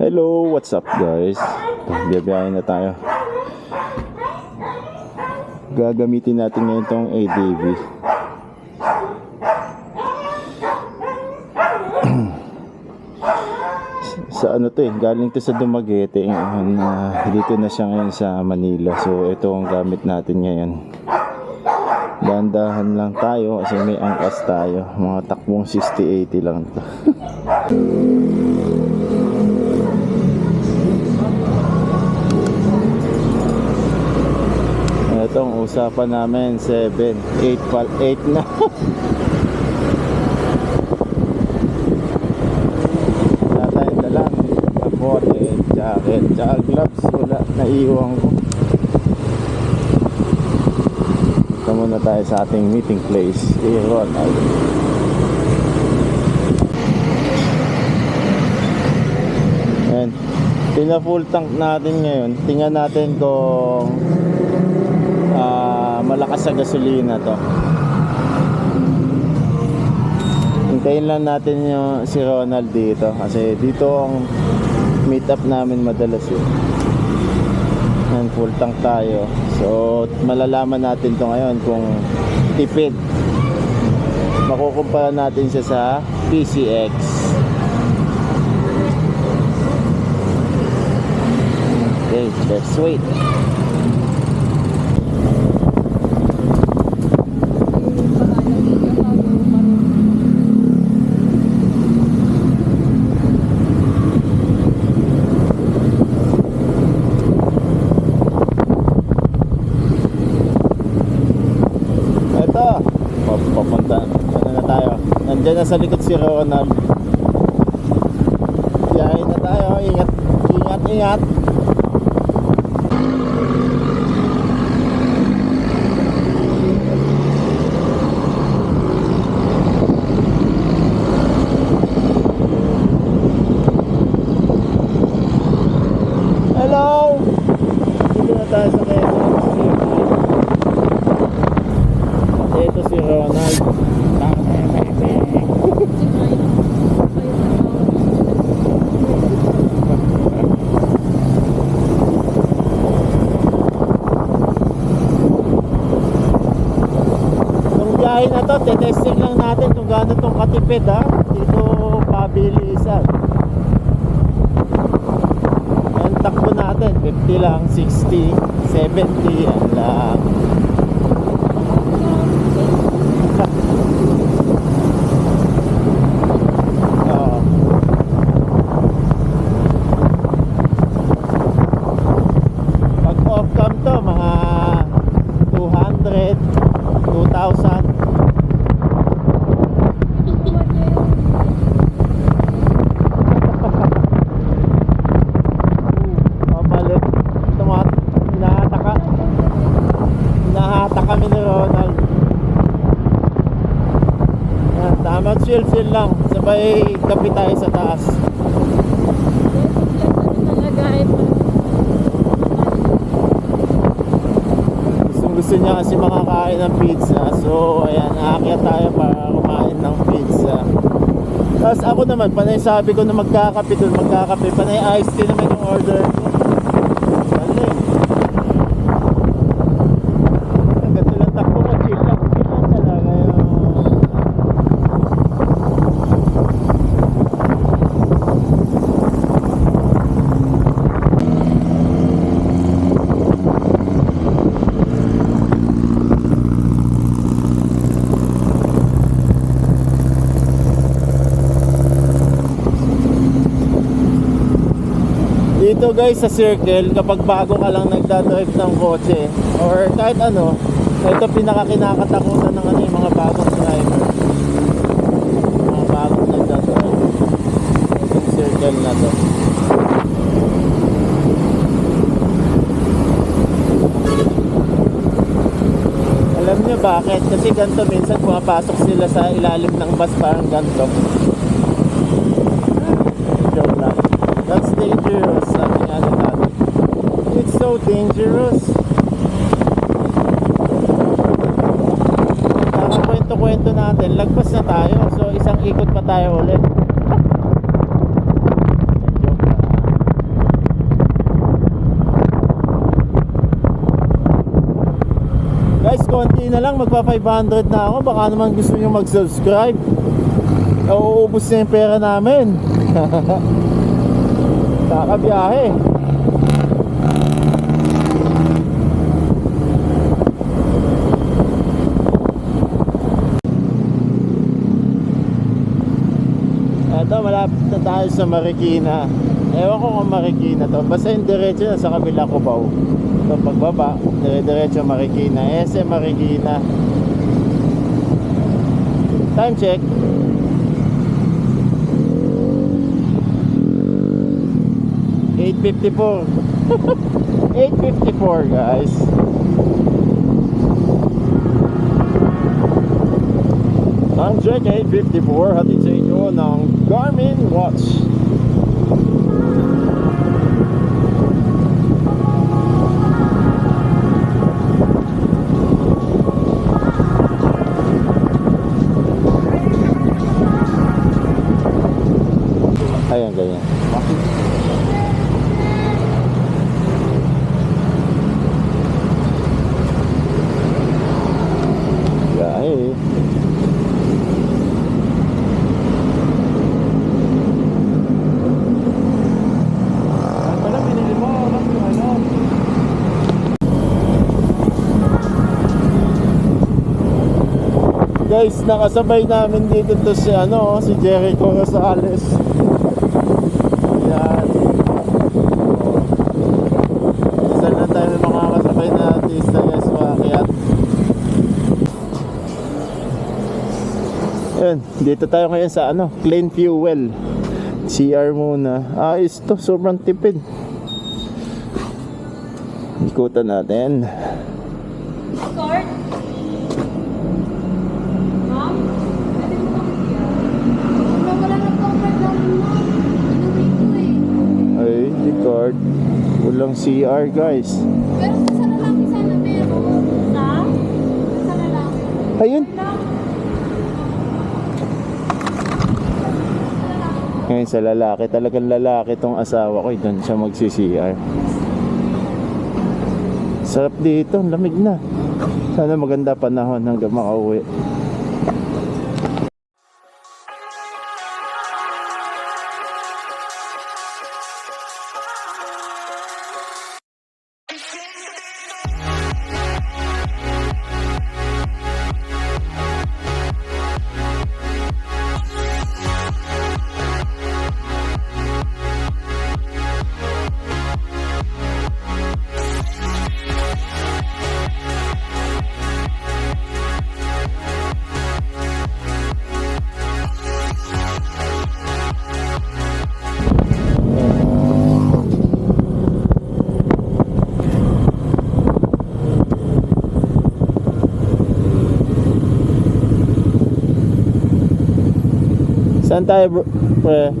Hello, what's up guys? Biyabiyahin na tayo. Gagamitin natin ngayon tong ADV. sa ano to eh, galing to sa Dumaguete. Ah, dito na siya ngayon sa Manila. So ito ang gamit natin ngayon. Dahan-dahan lang tayo kasi may angkas tayo. Mga takbong 60-80 lang to. Itong usapan namin 7, 8 pa 8 na. Wala tayong dalang kapote, jacket, tsaka gloves. Wala, naiiwan ko. Ito muna tayo sa ating meeting place. Eh, Ronald. Ayan. Pina full tank natin ngayon. Tingnan natin kung ah, malakas sa gasolina to. Hintayin lang natin yung si Ronald dito kasi dito ang meet up namin madalas yun. Yan, full tank tayo. So, malalaman natin to ngayon kung tipid. Makukumpara natin siya sa PCX. Let's wait. Papunta. Ano na tayo? Nandiyan na sa likod si Ronald. Biyahe na tayo. Ingat, ingat, ingat. Hello! Dito na tayo sa Quezon City. Ito si Ronald. Itong biyahe na to, testing lang natin kung gaano tong katipid ha. Dito pabilisan. Ang takbo natin, 50 lang, 60, 70, yan lang. Yan, tama chill chill lang. Sabay kapi tayo sa taas. Gusto niya kasi makakain ng pizza. So, ayan, aakyat tayo para kumain ng pizza. Tapos ako naman, panay sabi ko na magkakape doon, magkakape. Panay iced tea naman yung order ko. Galing. Ang ganda lang takbo ko, chill lang. Chill lang talaga yung... Dito guys sa circle, kapag bago ka lang nagdadrive ng kotse or kahit ano, ito pinaka kinakatakutan ng ano, yung mga bagong driver. Mga bagong nagdadrive. Itong circle na to. Alam niyo bakit? Kasi ganito minsan pumapasok sila sa ilalim ng bus parang ganito. so dangerous. Parang kwento-kwento natin, lagpas na tayo. So isang ikot pa tayo ulit. Guys, konti na lang, magpa 500 na ako. Baka naman gusto nyo mag-subscribe. Nauubos na yung pera namin. Kakabiyahe. Malapit na tayo sa Marikina. Ewan ko kung Marikina to. Basta yung diretso na sa kabila ko ba. Ito, pagbaba, dire-diretso Marikina. SM Marikina. Time check. Eight fifty four. Eight fifty four, guys. Time check 8.54 Hatid sa inyo ng Garmin Watch Guys, nakasabay namin dito to si ano, si Jericho Rosales. Yan. Isa na tayo may mga kasabay na artista guys, maakyat. Yan, dito tayo ngayon sa ano, Clean Fuel. CR muna. Ayos to, sobrang tipid. Ikutan natin. Card? Ma'am? Pwede mo kami siya? Wala, wala na po ang card namin, ma'am. Inuwi ko eh. Ay, di card. Walang CR guys. Pero sa lalaki sana meron. Sa? Sa lalaki. Ayun. Lang. Ngayon sa lalaki, talagang lalaki tong asawa ko, eh, doon siya magsi-CR. Sarap dito, lamig na. Sana maganda panahon hanggang makauwi. Saan tayo bro? Pre?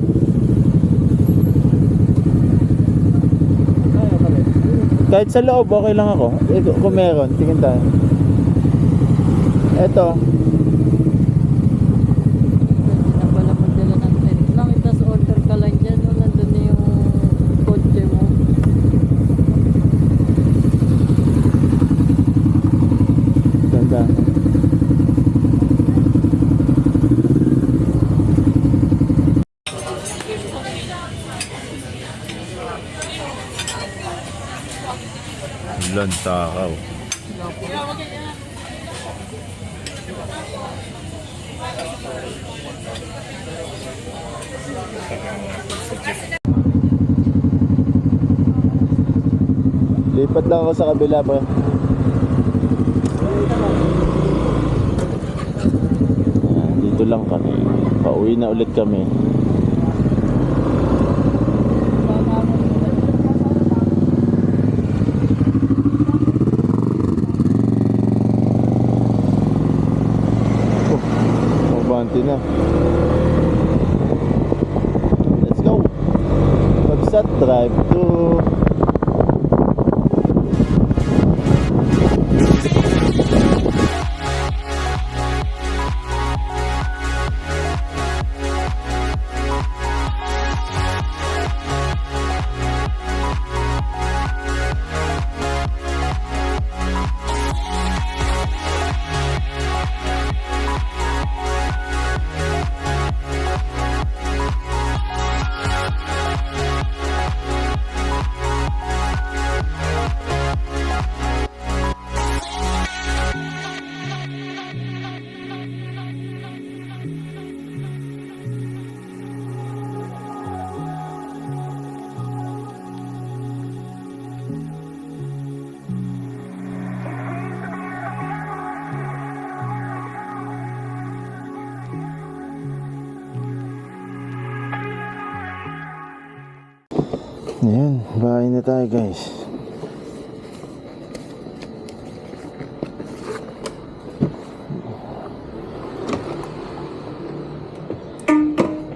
Kahit sa loob, okay lang ako. Kung meron, tingin tayo. Eto, na pala magdala ng tent lang. Tapos order ka lang dyan. No? Nandun na yung kotse mo. ganda. Lantakaw. Lipat lang ako sa kabila pa. Dito lang kami. Pauwi na ulit kami. Oh, mabante na. Let's go. Pabsat drive to Ayan, bahay na tayo guys.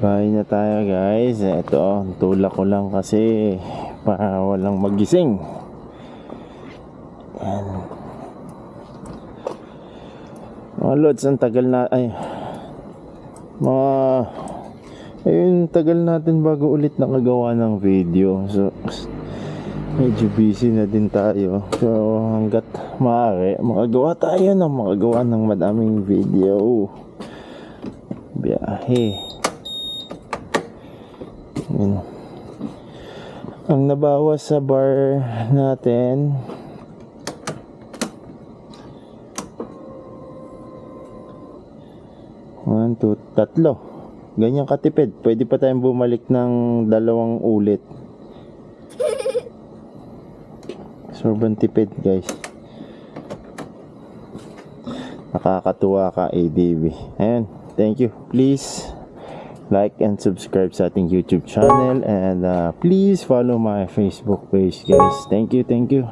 Bahay na tayo guys. Ito, tulak ko lang kasi para walang magising. Ayan. Mga lods, ang tagal na, ay, mga, ayun, tagal natin bago ulit nakagawa ng video. So, medyo busy na din tayo. So, hanggat maaari, makagawa tayo ng makagawa ng madaming video. Biyahe. Yun. Ang nabawas sa bar natin One, two, tatlo. Ganyan katipid. Pwede pa tayong bumalik ng dalawang ulit. Sobrang tipid guys. Nakakatuwa ka ADV. Ayan. Thank you. Please like and subscribe sa ating YouTube channel and uh, please follow my Facebook page guys. Thank you, thank you.